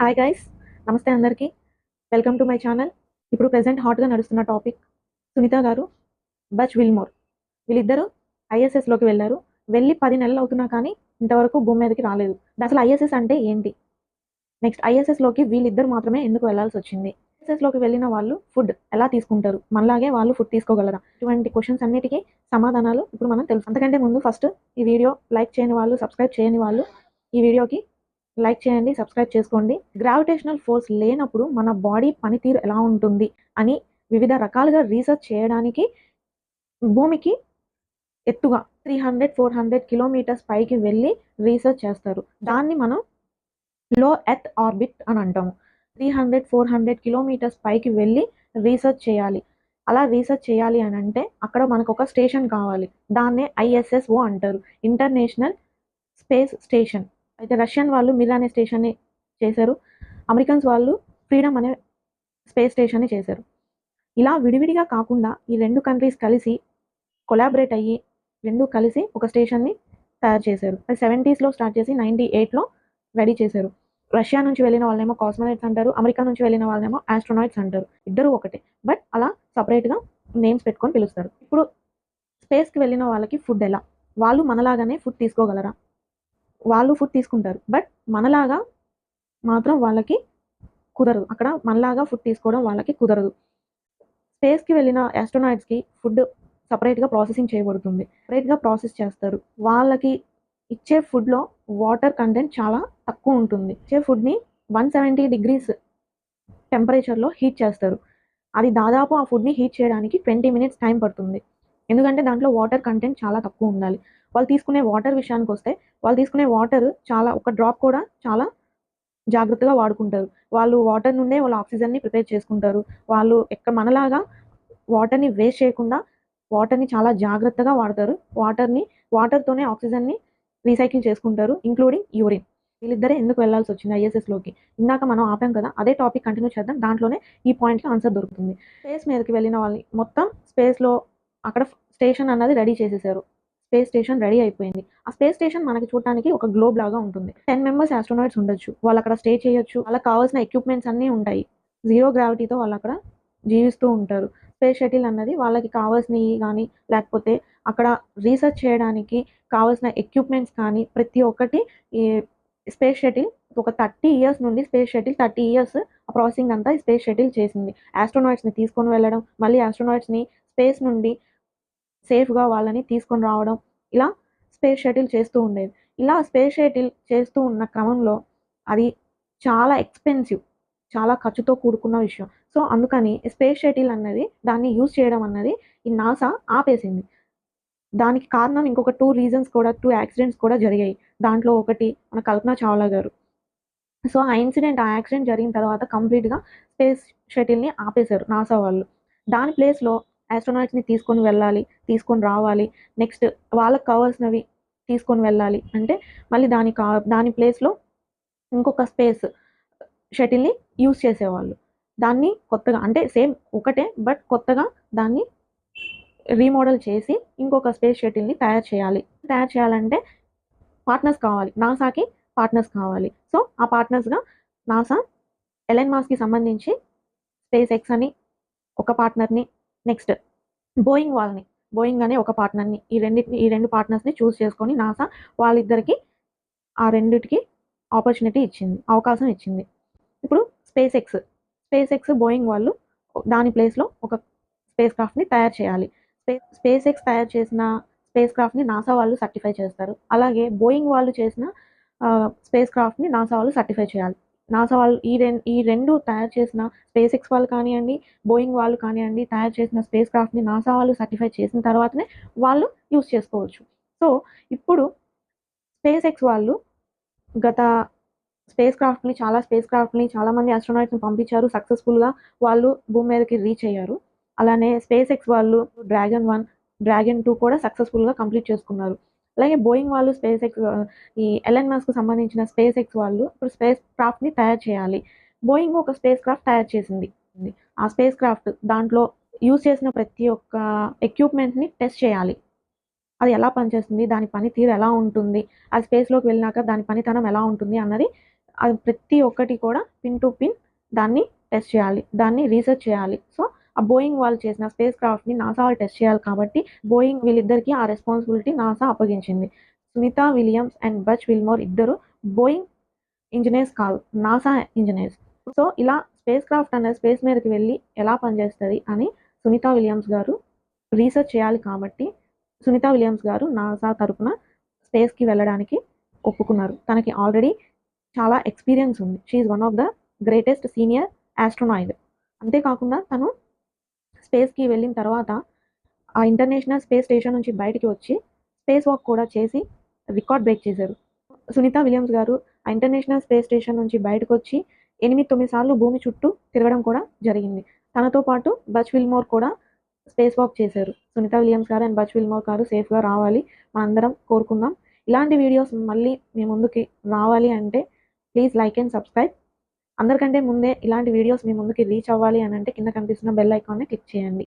Hi guys నమస్తే అందరికీ. Welcome to my channel ఇప్పుడు ప్రెసెంట్ హాట్గా నడుస్తున్న టాపిక్ సునీత గారు బచ్ విల్మోర్ వీళ్ళిద్దరూ ఐఎస్ఎస్లోకి వెళ్ళారు. వెళ్ళి పది నెలలు అవుతున్నా కానీ ఇంతవరకు భూమి మీదకి రాలేదు. అసలు ఐఎస్ఎస్ అంటే ఏంటి? నెక్స్ట్ ఐఎస్ఎస్లోకి వీళ్ళిద్దరు మాత్రమే ఎందుకు వెళ్ళాల్సి వచ్చింది? ఐఎస్ఎస్లోకి వెళ్ళిన వాళ్ళు ఫుడ్ ఎలా తీసుకుంటారు? మనలాగే వాళ్ళు ఫుడ్ తీసుకోగలరా? ఇటువంటి క్వశ్చన్స్ అన్నిటికీ సమాధానాలు ఇప్పుడు మనం తెలుసు. అంతకంటే ముందు ఫస్ట్ ఈ వీడియో లైక్ చేయని వాళ్ళు సబ్స్క్రైబ్ చేయని వాళ్ళు ఈ వీడియోకి లైక్ చేయండి సబ్స్క్రైబ్ చేసుకోండి. గ్రావిటేషనల్ ఫోర్స్ లేనప్పుడు మన బాడీ పనితీరు ఎలా ఉంటుంది అని వివిధ రకాలుగా రీసెర్చ్ చేయడానికి భూమికి ఎత్తుగా three hundred four hundred kilometres పైకి వెళ్ళి రీసెర్చ్ చేస్తారు. దాన్ని మనం లో ఎర్త్ ఆర్బిట్ అని అంటాము. Three hundred four hundred kilometres పైకి వెళ్ళి రీసెర్చ్ చేయాలి. అలా రీసెర్చ్ చేయాలి అని అంటే అక్కడ మనకు ఒక స్టేషన్ కావాలి. దాన్నే ఐఎస్ఎస్ఓ అంటారు. International space station. అయితే రష్యన్ వాళ్ళు మిర్ అనే స్టేషన్ని చేశారు. అమెరికన్స్ వాళ్ళు ఫ్రీడమ్ అనే స్పేస్ స్టేషన్ని చేశారు. ఇలా విడివిడిగా కాకుండా ఈ రెండు కంట్రీస్ కలిసి కొలాబరేట్ అయ్యి రెండు కలిసి ఒక స్టేషన్ని తయారు చేశారు. అది సెవెంటీస్లో స్టార్ట్ చేసి నైంటీ ఎయిట్లో రెడీ చేశారు. రష్యా నుంచి వెళ్ళిన వాళ్ళేమో కాస్మోనైట్స్ అంటారు అమెరికా నుంచి వెళ్ళిన వాళ్ళేమో ఆస్ట్రోనాయిట్స్ అంటారు. ఇద్దరు ఒకటే. బట్ అలా సపరేట్గా నేమ్స్ పెట్టుకొని పిలుస్తారు. ఇప్పుడు స్పేస్కి వెళ్ళిన వాళ్ళకి ఫుడ్ ఎలా? వాళ్ళు మనలాగానే ఫుడ్ తీసుకోగలరా? వాళ్ళు ఫుడ్ తీసుకుంటారు. బట్ మనలాగా మాత్రం వాళ్ళకి కుదరదు. అక్కడ మనలాగా ఫుడ్ తీసుకోవడం వాళ్ళకి కుదరదు. స్పేస్కి వెళ్ళిన ఆస్ట్రోనాయిట్స్కి ఫుడ్ సపరేట్గా ప్రాసెసింగ్ చేయబడుతుంది. సపరేట్గా ప్రాసెస్ చేస్తారు. వాళ్ళకి ఇచ్చే ఫుడ్లో వాటర్ కంటెంట్ చాలా తక్కువ ఉంటుంది. ఇచ్చే ఫుడ్ని వన్ సెవెంటీ డిగ్రీస్ టెంపరేచర్లో హీట్ చేస్తారు. అది దాదాపు ఆ ఫుడ్ని హీట్ చేయడానికి ట్వంటీ మినిట్స్ టైం పడుతుంది. ఎందుకంటే దాంట్లో వాటర్ కంటెంట్ చాలా తక్కువ ఉండాలి. వాళ్ళు తీసుకునే వాటర్ విషయానికి వస్తే వాళ్ళు తీసుకునే వాటర్ చాలా ఒక డ్రాప్ కూడా చాలా జాగ్రత్తగా వాడుకుంటారు. వాళ్ళు వాటర్ నుండే వాళ్ళు ఆక్సిజన్ని ప్రిపేర్ చేసుకుంటారు. వాళ్ళు ఎక్కడ మనలాగా వాటర్ని వేస్ట్ చేయకుండా వాటర్ని చాలా జాగ్రత్తగా వాడతారు. వాటర్ని వాటర్తోనే ఆక్సిజన్ని రీసైకిల్ చేసుకుంటారు ఇంక్లూడింగ్ యూరిన్ వీళ్ళిద్దరే ఎందుకు వెళ్ళాల్సి వచ్చింది ఐఎస్ఎస్లోకి ఇందాక మనం ఆపాం కదా అదే టాపిక్ కంటిన్యూ చేద్దాం. దాంట్లోనే ఈ పాయింట్కి ఆన్సర్ దొరుకుతుంది. స్పేస్ మీదకి వెళ్ళిన వాళ్ళని మొత్తం స్పేస్లో అక్కడ స్టేషన్ అన్నది రెడీ చేసేసారు. స్పేస్ స్టేషన్ రెడీ అయిపోయింది. ఆ స్పేస్ స్టేషన్ మనకి చూడడానికి ఒక గ్లోబ్ లాగా ఉంటుంది. టెన్ మెంబర్స్ ఆస్ట్రోనాట్స్ ఉండొచ్చు. వాళ్ళు అక్కడ స్టే చేయొచ్చు. వాళ్ళకి కావాల్సిన ఎక్విప్మెంట్స్ అన్నీ ఉంటాయి. జీరో గ్రావిటీతో వాళ్ళు అక్కడ జీవిస్తూ ఉంటారు. స్పేస్ షటిల్ అన్నది వాళ్ళకి కావాల్సినవి కానీ లేకపోతే అక్కడ రీసెర్చ్ చేయడానికి కావాల్సిన ఎక్విప్మెంట్స్ కానీ ప్రతి ఒక్కటి స్పేస్ షటిల్ ఒక థర్టీ ఇయర్స్ నుండి స్పేస్ షటిల్ థర్టీ ఇయర్స్ ఆ ప్రాసెసింగ్ అంతా స్పేస్ షటిల్ చేసింది. ఆస్ట్రోనాట్స్ని తీసుకొని వెళ్ళడం మళ్ళీ ఆస్ట్రోనాట్స్ని స్పేస్ నుండి సేఫ్గా వాళ్ళని తీసుకొని రావడం ఇలా స్పేస్ షటిల్ చేస్తూ ఉండేది. ఇలా స్పేస్ షటిల్ చేస్తూ ఉన్న క్రమంలో అది చాలా ఎక్స్పెన్సివ్ చాలా ఖర్చుతో కూడుకున్న విషయం. సో అందుకని స్పేస్ షటిల్ అన్నది దాన్ని యూజ్ చేయడం అన్నది ఈ నాసా ఆపేసింది. దానికి కారణం ఇంకొక టూ రీజన్స్ కూడా టూ యాక్సిడెంట్స్ కూడా జరిగాయి. దాంట్లో ఒకటి మన కల్పన చావ్లా గారు. సో ఆ ఇన్సిడెంట్ ఆ యాక్సిడెంట్ జరిగిన తర్వాత కంప్లీట్గా స్పేస్ షటిల్ని ఆపేశారు నాసా వాళ్ళు. దాని ప్లేస్లో ఆస్ట్రోనాట్స్ని తీసుకొని వెళ్ళాలి తీసుకొని రావాలి. నెక్స్ట్ వాళ్ళకి కావాల్సినవి తీసుకొని వెళ్ళాలి. అంటే మళ్ళీ దాని కా దాని ప్లేస్లో ఇంకొక స్పేస్ షటిల్ని యూజ్ చేసేవాళ్ళు. దాన్ని కొత్తగా అంటే సేమ్ ఒకటే బట్ కొత్తగా దాన్ని రీమోడల్ చేసి ఇంకొక స్పేస్ షటిల్ని తయారు చేయాలి. తయారు చేయాలంటే పార్ట్నర్స్ కావాలి. నాసాకి పార్ట్నర్స్ కావాలి. సో ఆ పార్ట్నర్స్గా నాసా ఎలెన్ మాస్కి సంబంధించి స్పేస్ ఎక్స్ అని ఒక పార్ట్నర్ని నెక్స్ట్ బోయింగ్ వాళ్ళని. బోయింగ్ అనే ఒక పార్ట్నర్ని ఈ రెండింటిని ఈ రెండు పార్ట్నర్స్ని చూస్ చేసుకొని నాసా వాళ్ళిద్దరికి ఆ రెండిటికి ఆపర్చునిటీ ఇచ్చింది అవకాశం ఇచ్చింది. ఇప్పుడు SpaceX SpaceX Boeing వాళ్ళు దాని ప్లేస్లో ఒక స్పేస్ క్రాఫ్ట్ని తయారు చేయాలి. స్పేస్ స్పేస్ ఎక్స్ తయారు చేసిన స్పేస్ క్రాఫ్ట్ని నాసా వాళ్ళు సర్టిఫై చేస్తారు. అలాగే బోయింగ్ వాళ్ళు చేసిన స్పేస్ క్రాఫ్ట్ని నాసా వాళ్ళు సర్టిఫై చేయాలి. నాసా వాళ్ళు ఈ రెండు ఈ రెండు తయారు చేసిన స్పేస్ ఎక్స్ వాళ్ళు కానివ్వండి బోయింగ్ వాళ్ళు కానివ్వండి తయారు చేసిన స్పేస్ క్రాఫ్ట్ని నాసా వాళ్ళు సర్టిఫై చేసిన తర్వాతనే వాళ్ళు యూస్ చేసుకోవచ్చు. సో ఇప్పుడు స్పేస్ ఎక్స్ వాళ్ళు గత స్పేస్ క్రాఫ్ట్ని చాలా స్పేస్ క్రాఫ్ట్ని చాలా మంది ఆస్ట్రోనాట్స్ని పంపించారు. సక్సెస్ఫుల్గా వాళ్ళు భూమి మీదకి రీచ్ అయ్యారు. అలానే స్పేస్ ఎక్స్ వాళ్ళు డ్రాగన్ వన్ డ్రాగన్ టూ కూడా సక్సెస్ఫుల్గా కంప్లీట్ చేసుకున్నారు. అలాగే బోయింగ్ వాళ్ళు స్పేస్ ఎక్స్ ఈ ఎలన్ మాస్క్ సంబంధించిన స్పేస్ ఎక్స్ వాళ్ళు ఇప్పుడు స్పేస్ క్రాఫ్ట్ని తయారు చేయాలి. బోయింగ్ ఒక స్పేస్ క్రాఫ్ట్ తయారు చేసింది. ఆ స్పేస్ క్రాఫ్ట్ దాంట్లో యూజ్ చేసిన ప్రతి ఒక్క ఎక్విప్మెంట్ని టెస్ట్ చేయాలి. అది ఎలా పనిచేస్తుంది దాని పనితీరు ఎలా ఉంటుంది అది స్పేస్లోకి వెళ్ళినాక దాని పనితనం ఎలా ఉంటుంది అన్నది అది ప్రతి ఒక్కటి కూడా పిన్ టు పిన్ దాన్ని టెస్ట్ చేయాలి దాన్ని రీసెర్చ్ చేయాలి. సో ఆ బోయింగ్ వాళ్ళు చేసిన స్పేస్ క్రాఫ్ట్ని నాసా వాళ్ళు టెస్ట్ చేయాలి కాబట్టి బోయింగ్ వీళ్ళిద్దరికీ ఆ రెస్పాన్సిబిలిటీ నాసా అప్పగించింది. Sunita Williams and Butch Wilmore ఇద్దరు బోయింగ్ ఇంజనీర్స్ కాదు నాసా ఇంజనీర్స్ సో ఇలా స్పేస్ క్రాఫ్ట్ అనేది స్పేస్ మీదకి వెళ్ళి ఎలా పనిచేస్తుంది అని సునీత విలియమ్స్ గారు రీసెర్చ్ చేయాలి కాబట్టి సునీత విలియమ్స్ గారు నాసా తరపున స్పేస్కి వెళ్ళడానికి ఒప్పుకున్నారు. తనకి ఆల్రెడీ చాలా ఎక్స్పీరియన్స్ ఉంది. She's one of the greatest senior astronaut అంతేకాకుండా తను స్పేస్కి వెళ్ళిన తర్వాత ఆ ఇంటర్నేషనల్ స్పేస్ స్టేషన్ నుంచి బయటికి వచ్చి స్పేస్ వాక్ కూడా చేసి రికార్డ్ బ్రేక్ చేశారు. సునీత విలియమ్స్ గారు ఆ ఇంటర్నేషనల్ స్పేస్ స్టేషన్ నుంచి బయటకు వచ్చి ఎనిమిది తొమ్మిది సార్లు భూమి చుట్టూ తిరగడం కూడా జరిగింది. తనతో పాటు బచ్ విల్మోర్ కూడా స్పేస్ వాక్ చేశారు. సునీత విలియమ్స్ గారు అండ్ బచ్ విల్మోర్ గారు సేఫ్గా రావాలి. మనందరం కోరుకుందాం. ఇలాంటి వీడియోస్ మళ్ళీ మీ ముందుకి రావాలి అంటే ప్లీజ్ లైక్ అండ్ సబ్స్క్రైబ్. అందరికంటే ముందే ఇలాంటి వీడియోస్ మీ ముందుకి రీచ్ అవ్వాలి అని అంటే కింద కనిపిస్తున్న బెల్ ఐకాన్ని క్లిక్ చేయండి.